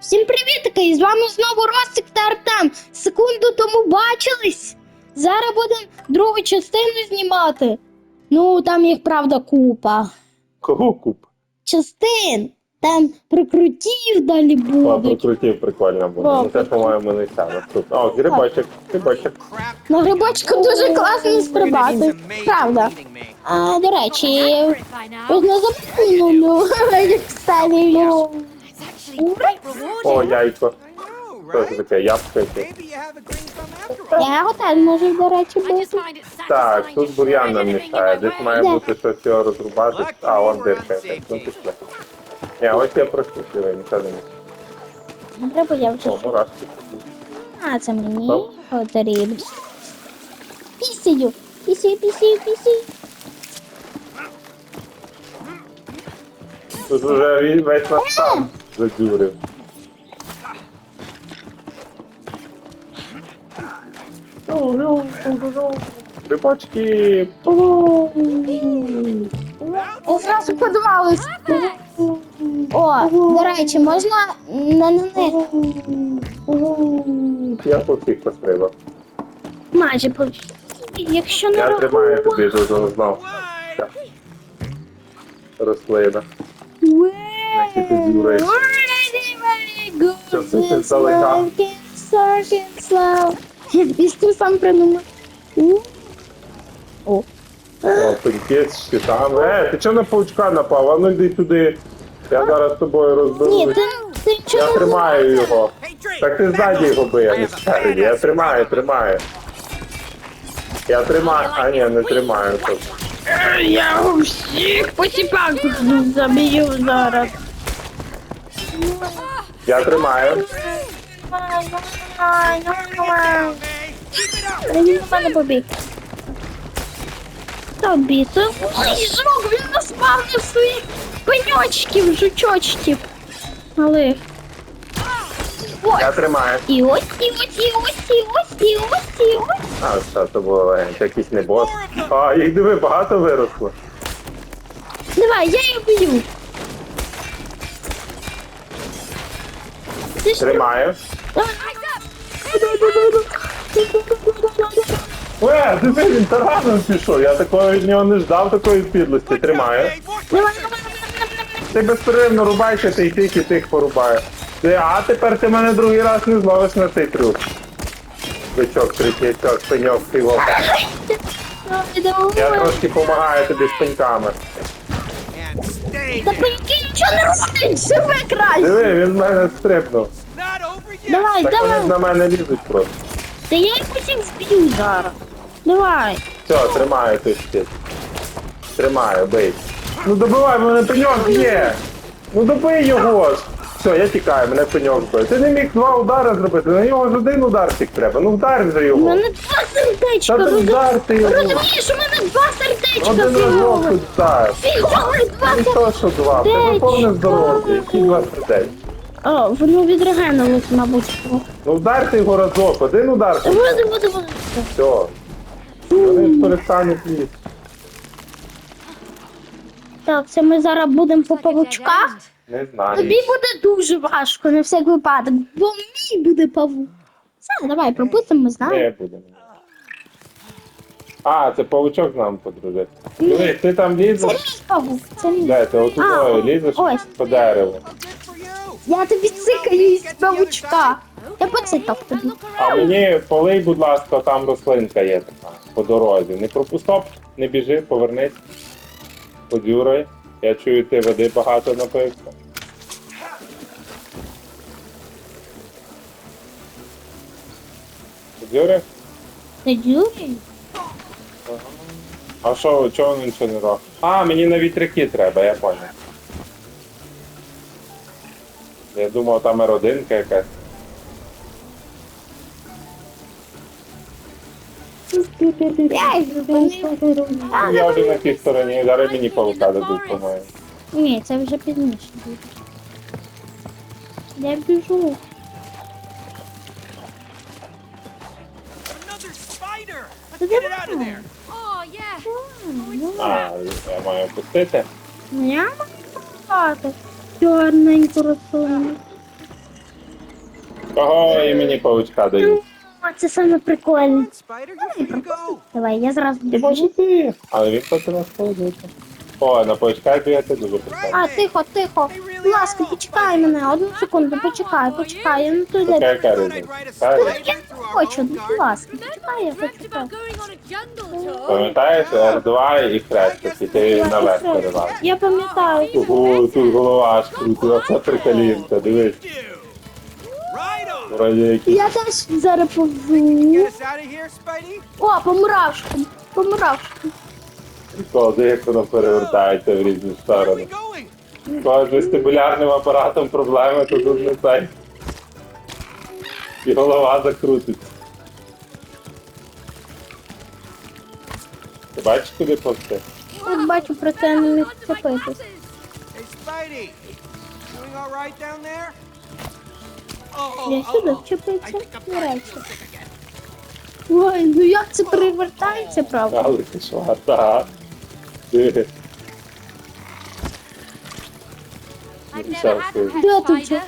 Всім привітки! І з вами знову Ростик та Артем. Секунду тому бачились. Зараз будемо другу частину знімати. Ну, там їх правда купа. Кого куп? Частин. Там прикрутів далі О, будуть. прикрутів прикольно буде. О, Ну це, по-моєму, не саме. Тут. О, грибочок, грибочок. На грибочку дуже класно стрибати. Правда. А, до речі, ось на запомню, як ставлю. О, яйко. Що це таке? Яблуко яке? Я готель можу, до речі, бути. Так, тут бур'ян нам мішає. Десь має Де? бути щось його розрубати. А, вон дирка якась. Ну пішли. Ні, ось я диви, нічого не мішає. Не треба я вже. О, мурашки. А, це мені потрібно. Пісію, пісію, пісію, пісію. Тут вже ві- весь наш там задюрив. Грибочки. Я зразу подумалась. О, до речі, можна на них Я по всіх пострибав. майже по якщо не Я тримаю тобі знов. Так. Рослина. Які ти дюраєш. Що це ти здалека? Пісню сам придумав. О. О, пенькець щитами. Е, ти чого на паучка напав? А ну йди туди. Я зараз з тобою Ні, розберусь. ти, ти Я тримаю його. Так ти ззаді його бий, а не спереді. Я тримаю, тримаю. Я тримаю. А ні, не тримаю. Тут. Я у всіх посіпак заб'ю зараз. Я тримаю. Він мене побіг. Тобі, це жук, він наспавнив своїх пеньочків, жучочків. Але. Ось, Я тримаю. і ось, і ось, і ось, і ось, і ось, і ось. А, це було. Якийсь не бос. А, їх диви, багато виросло. Давай, я їх б'ю. Тримаю. Е, диви, він тараном пішов. Я такого від нього не ждав такої підлості. Тримаю. Ти безперервно рубайся, ти й тих, і тих порубаю. Ти, а тепер ти мене другий раз не зловиш на цей трюк. Бичок, трик'ячок, пеньок, фіго. Я трошки допомагаю тобі з пеньками. Та пеньки нічого не робить! живе краще. Диви, він мене стрибнув. Давай, Так вони давай. на мене лізуть просто. Та я їх усіх зб'ю зараз. Давай. Все, тримаю ти щит. Тримаю, бий. Ну добивай, мене пеньок є. Ну добий його ж. Все, я тікаю, мене пеньок бив. Ти не міг два удари зробити, на нього ж один ударчик треба. Ну вдар вже У його. мене два сердечка. Та ти вдар ти його. Розумієш, у мене два сердечка Один разок фігових. тут вдар. Фігових два Не сердечка. то, що два. В Тебе повне здоров'я. Які два сердечки. О, воно відрегенилось, мабуть. Ну вдарте його разок, один удар. Буде, буде, буде. Все. Вони перестануть лізти. Так, це ми зараз будемо по павучках. Не знаю. Тобі буде дуже важко на всяк випадок, бо мій буде павук. Все, давай, пропустимо, ми знаємо. Не будемо. А, це павучок з нами подружить. Дивись, ти там Це лізеш. мій павук, це мій. Де ти отут А, лізеш ось. по дереву. Я тобі цикаю із павучка. Я поцикав тобі. А мені полий, будь ласка, там рослинка є така по дорозі. Не пропустоп, не біжи, повернись. Подюрай. Я чую, ти води багато напився. Подюрай? Ти дюрій? А що, чого він нічого не робить? А, мені на вітряки треба, я понял. Я думав, там родинка якась. Я. Ну, Я вже на тій стороні, зараз мені павука дадуть, по-моєму. Ні, це вже пізніше буде. Я біжу. Get it out of there! Oh, yeah. А, я маю пустити. Я маю багато чорненьку рослину. Кого імені паучка дають? О, це саме прикольно. Spider, you can go. Давай, я зразу Ти добіжу. може ти. Але він хоче нас положити. О, на паучка бігати дуже прикольно. А, тихо, тихо. Будь ласка, почекай мене. Одну секунду, почекай, почекай. Я не туди. Яка різниця? Та, spider Я не хочу, будь ласка, почекай, я хочу. tour. Пам'ятаєш R2 і хрестик, і ти наверх перевав. Я пам'ятаю. Ого, тут голова аж крутила, це приколінка, дивись. Вроді якісь. Я теж зараз повзу. Get us out of here, Spidey? О, по мурашкам. Коли як воно перевертається в різні сторони. Коли з вестибулярним апаратом проблеми, то тут не цей. І голова закрутиться. Ти бачиш, куди повсти? Я бачу, про це не міг? Oh, Я сюди. Вчепився. До речі. Ой, ну як це перевертається, правда? Але пішла, так. Диви. I've So never had a cool. pet spider. же-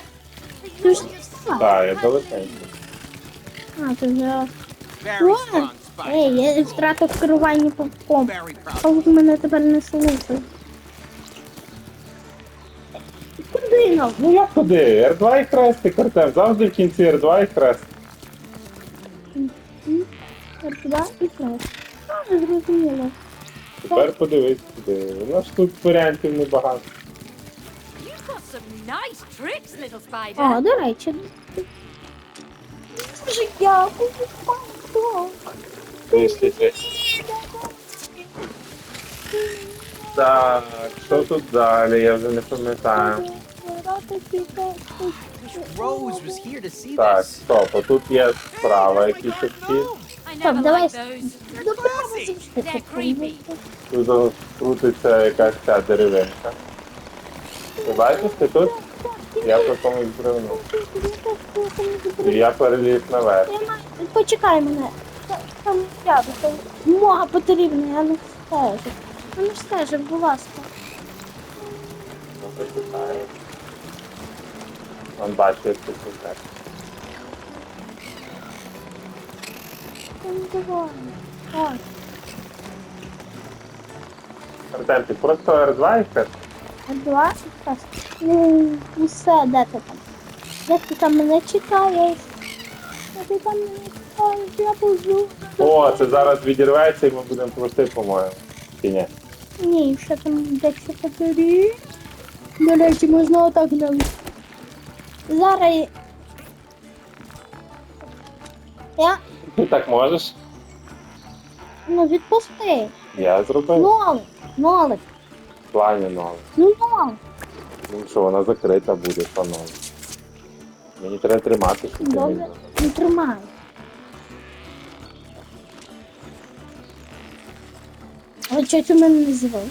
Ти ж а, Так, я далекенько. а, ти вже. Spidey. Ей, я втратив керування павком. Very proud. Павук мене тепер не слухає. Куди нам? Ну як куди? R2 і хрестик, Артем. Завжди в кінці R2 і хрест. Туди і флеш. А, зрозуміло. Тепер подивись куди. У нас тут варіантів небагато. О, до речі. Дуже дякую, павук. Висліти. Так, що тут далі? Я вже не пам'ятаю. Так, стоп, а тут є справа якісь такі. Never давай. those. Добре, завжди. Тут крутиться якась ця деревинка. Ти бачиш, ти тут? Я по комусь бревну. І я переліз наверх. Я Почекай мене. Та- Там рядом, там мога потрібна, я не стежу. Я не стежу, будь ласка. Ну, почекаю. Он бачить, як ти тут. Артем, ти просто R2 і хрест? А два. Ну, усе, де ти там? Де ти там мене чекаєш? Де ти там мене чекаєш? Я позу. О, це зараз відірветься і ми будемо плести, по-моєму. Чи ні? Ні, ще там декілька батарей. До речі, можна отак нам. Зараз. Я Ти так можеш? ну відпусти. Я зробив. Нолик, нолик, В плані новий. ну нолик. Ну що, вона закрита буде, панове. Мені треба тримати, Добре, не не тримай. А що ти мене називаєш?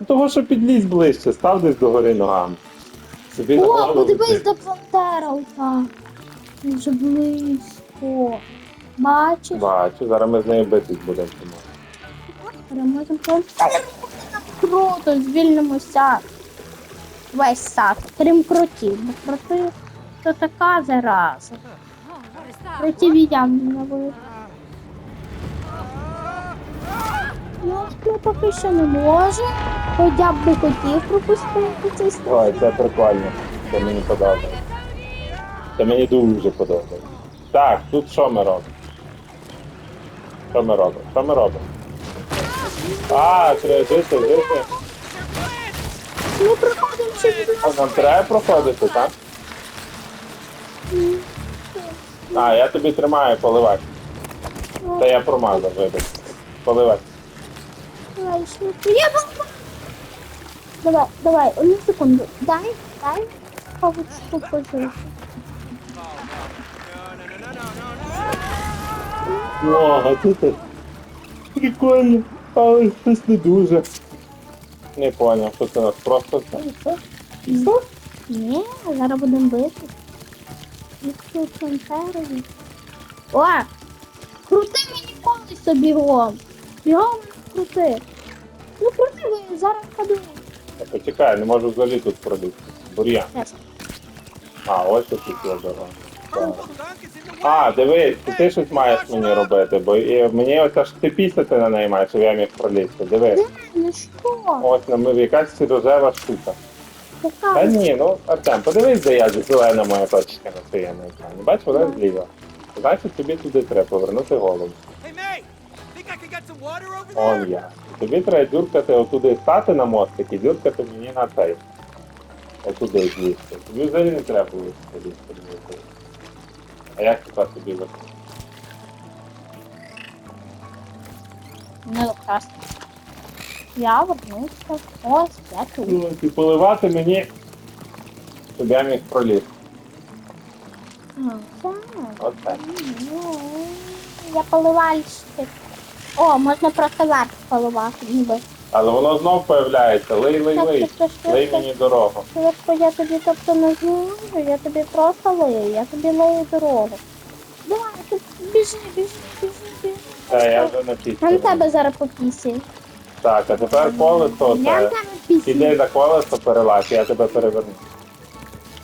Ну, Того, що підлізь ближче, став десь догори ногами. Собі на О, голову подивись до пантера ота. Дуже близько. Бачиш? Бачу, зараз ми з нею битись будемо. Переможемо. Круто, звільнимося. Весь сад. Крім кротів. Бо кроти то така зараза. Is? Кротів і я не навив. Ну, поки що не може. Хоча б би хотів пропустити цей Ой, це прикольно. Це мені подобається. Це мені дуже подобається. Так, тут що ми робимо? Що ми робимо? Що ми робимо? А, треба жити, жити. Ми проходимо через А нам треба проходити, так? А, я тобі тримаю, поливай. Та я промазав, вибач. Поливай. Давай, швидко. Я. Давай, давай, одну секунду. Дай, дай. Павучку пожити. No, no, no, no, no. О, а тут прикольно, але щось не дуже. Не поняв, що це нас просто все. Все? Ні, зараз будемо бити. Якщо пантерові. О! Крути мені колесо бігом. Бігом крути. Ну крути ви, зараз ходу. А почекай, не можу взагалі тут пробити. Бур'ян. Зараз. А, ось тут дорога. понял. А, дивись, ти, щось маєш мені робити, бо і мені оце ж ти пісяти на неї маєш, щоб я міг пролізти. Дивись. Ну що? Ось на ми якась рожева штука. Та ні, ну Артем, подивись, де я зелена моя точка на своєму екрані. Бач, вона зліва. Значить, тобі туди треба повернути голову. Он я. Тобі треба дюркати отуди стати на мостик і дюркати мені на цей. Отуди злізти. Тобі взагалі не треба лізти. А як тепер тобі? Не красно. Я вернувся. Ось, я тут. Ну, і поливати мені, щоб я міг пролізти. А, так. Оце. Ну, Я поливальщик. О, можна просто верх поливати, ніби. Але воно знов появляється. Лий, лий, лий. Лий мені дорогу. Швидко я тобі тобто не зможу, я тобі просто лию, я тобі лию дорогу. Давай, ти біжи, біжи, біжи, біжи. Та я вже на Я на пісні. тебе зараз попісію. Так, а тепер колесо. Я на Це... тебе. Іди за колесо перелазь, я тебе переверну.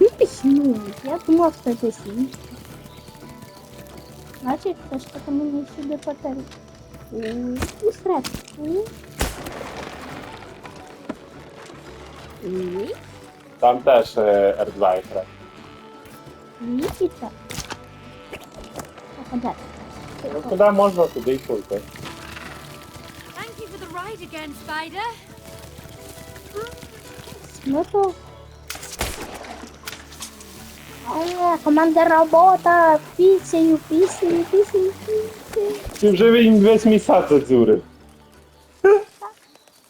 Ну пісну, я думав, що сім. Значить, ж таки мені сюди. І сред. І Там теж е, R2 якраз. Вітіться. А де? Ну, куди можна, туди й пойти. Thank you for the ride again, Spider. Ну то. А, команда робота, пісею, пісею, пісею, пісею. Ти вже він весь сад задзюрив.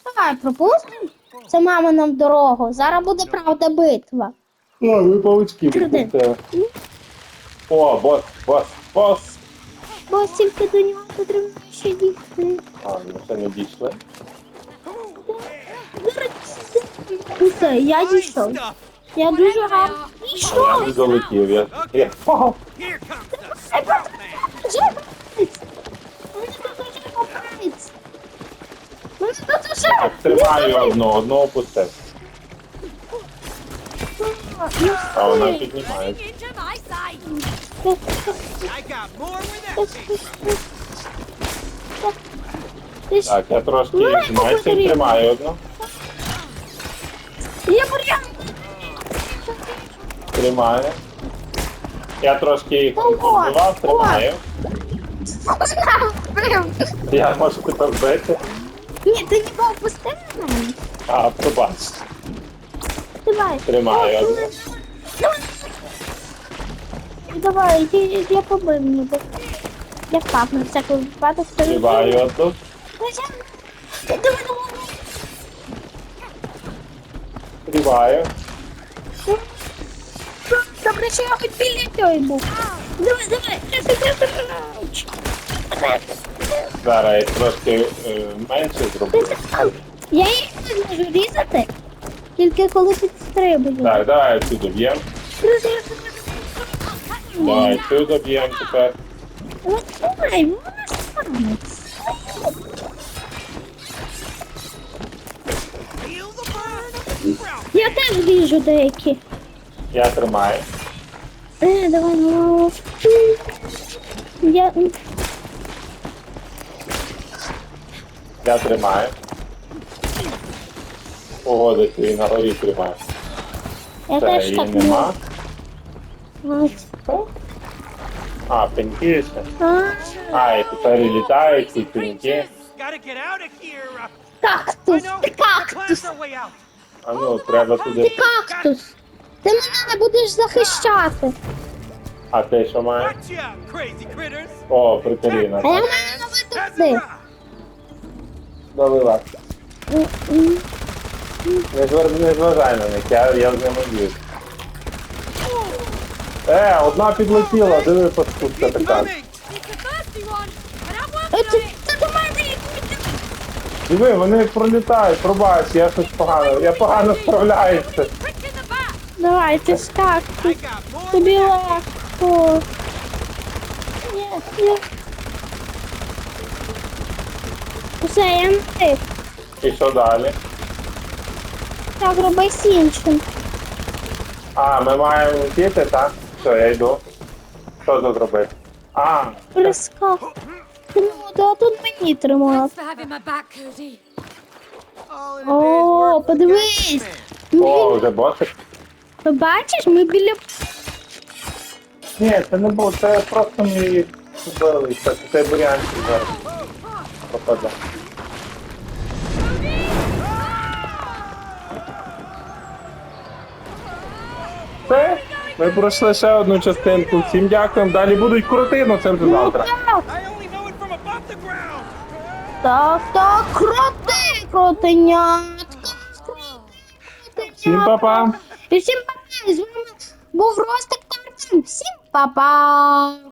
Давай, пропустимо. Це мама нам дорогу. Зараз буде правда битва. О, ви паучки Круде. О, бос, бос, бос. Бо тільки до нього потрібно ще дійти. А, ми ще не дійшли. Усе, я дійшов. Я дуже гарно А я дійшов. не долетів, я, я впав. Here comes the stuff, man. Вже капець. Мені тут уже капець. Мені тут уже. Так, тримаю одну, одну опустив. Ну, А вона стой. піднімає. Running into my side. I got more where that came from. Ти ж- Так, я трошки Ну, тримаю одну. Я бур'ян. Тримаю. Я трошки їх збивав, тримаю. Я можу тепер бити. Ні, ти не опусти мене. А, пробач. Давай. Тримаю Давай. Давай, я, я побив ніби. Я впав на всякий випадок. Тримаю одну. Давай, давай, давай. Добре, що я хоч біля той був. Давай, давай. Зараз я трошки е, менше зроблю. Я їх не зможу різати, тільки коли підстрибую. Так, давай сюди б'ємо. Давай сюди б'ємо тепер. От давай, вона станеться. Feel the burn of the ground. Я теж ріжу деякі. Я тримаю. Е, давай, ну. Я... Я тримаю. Погодити і на горі тримаю. Я Все, теж її так нема. можу. А, пеньки ще. А, і тепер і літають ці пеньки. Gotta get out of here. Кактус, ти кактус, our way out. А ну, треба ти туди. кактус. Ти мене не будеш захищати. А ти що маєш? Watch crazy critters. О, приколіна. А я маю That's туди. Rock. Не, не зважай на них, я, я з ними. Е, одна підлетіла, диви паскудка Це до. Диви, вони пролітають, пробач, я щось погано, я погано справляюся. Давай, ти got Тобі легко. Ні, ні. Все, я не тих. І що далі? Так, роби сінчим. А, ми маємо летіти, так? Все, я йду. Що тут робити? А, Прискав. Ну, да тут мені day's О, подивись. О, Ми, вже босик. ти бачиш, ми біля Ні, це не було, це просто ми їх збили. Це цей бурянчик зараз пропаде. Все, ми пройшли ще одну частинку. Всім дякуємо. Далі будуть крути, але це вже Ну завтра. так, так, крути, крутенятка. крутенятка. Всім па-па. І всім па-па. З вами був Ростик Тартан. Всім па-па.